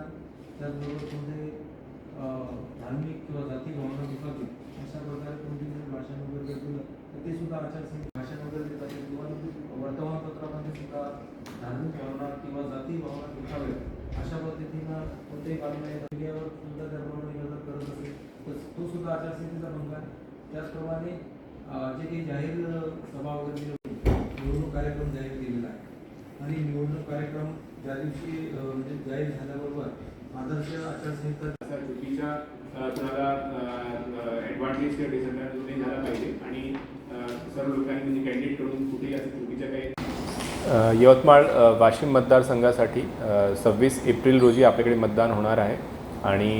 असणार त्याचबरोबर कोणते अं, धार्मिक किंवा जाती भावना दुखावी अशा प्रकारे कोणती जर भाषण वगैरे देतील तर ते सुद्धा आचारसंहिता भाषण वगैरे देत असेल किंवा वर्तमानपत्रामध्ये सुद्धा धार्मिक भावना किंवा जाती भावना दुखाव्या अशा पद्धतीनं कोणतेही कारण येतात मीडियावर सुद्धा त्याप्रमाणे नजर करत असेल तर तो सुद्धा आचारसंहितेचा भंग आहे. त्याचप्रमाणे जे काही जाहीर सभा वगैरे निवडणूक कार्यक्रम जाहीर केलेला आहे. आणि निवडणूक कार्यक्रम ज्या दिवशी म्हणजे जाहीर झाला आदर्श आचारसंहिता असा चुकीचा अ, कुणाला ॲडव्हान्टेज किंवा डिसएडव्हान्टेज नाही झाला पाहिजे आणि सर्व लोकांनी म्हणजे कॅन्डिडेटकडून कुठेही असं चुकीच्या काही यवतमाळ वाशिम मतदारसंघासाठी सव्वीस एप्रिल रोजी आपल्याकडे मतदान होणार आहे आणि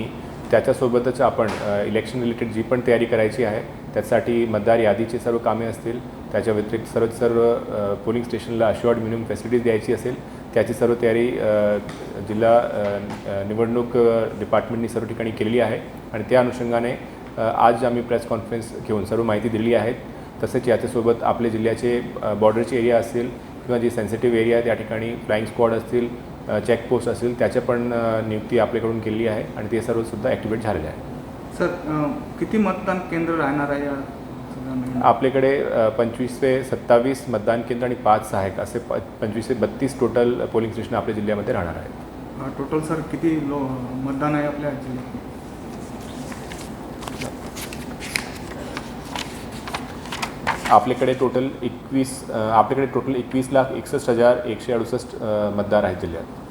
त्याच्यासोबतच आपण इलेक्शन रिलेटेड जी पण तयारी करायची आहे त्यासाठी मतदार यादीची सर्व कामे असतील. त्याच्या व्यतिरिक्त सर्व सर्व पोलिंग स्टेशनला अश्युअर्ड मिनिमम फॅसिलिटीज द्यायची असेल त्याची सर्व तयारी जिल्हा निवडणूक डिपार्टमेंटनी सर्व ठिकाणी केलेली आहे. आणि त्या अनुषंगाने आज आम्ही प्रेस कॉन्फरन्स घेऊन सर्व माहिती दिलेली आहे तसेच याच्यासोबत आपले जिल्ह्याचे बॉर्डरचे एरिया असतील किंवा जे सेन्सिटिव्ह एरिया त्या ठिकाणी फ्लाईंग स्क्वॉड असतील चेकपोस्ट असतील त्याच्या पण नियुक्ती आपल्याकडून केलेली आहे आणि ते सर्वसुद्धा ॲक्टिवेट झालेले आहे. सर किती मतदान केंद्र राहणार आहे या आपल्याकडे पंचवीस ते सत्तावीस मतदान केंद्र आणि पाच सहायक असे प पंचवीस ते बत्तीस टोटल पोलिंग स्टेशन आपल्या जिल्ह्यामध्ये राहणार आहेत. टोटल सर किती लो मतदान आहे आपल्या जिल्ह्यात? आपल्याकडे टोटल एकवीस आपल्याकडे टोटल एकवीस लाख एकसष्ट हजार एकशे अडुसष्ट मतदार आहेत जिल्ह्यात.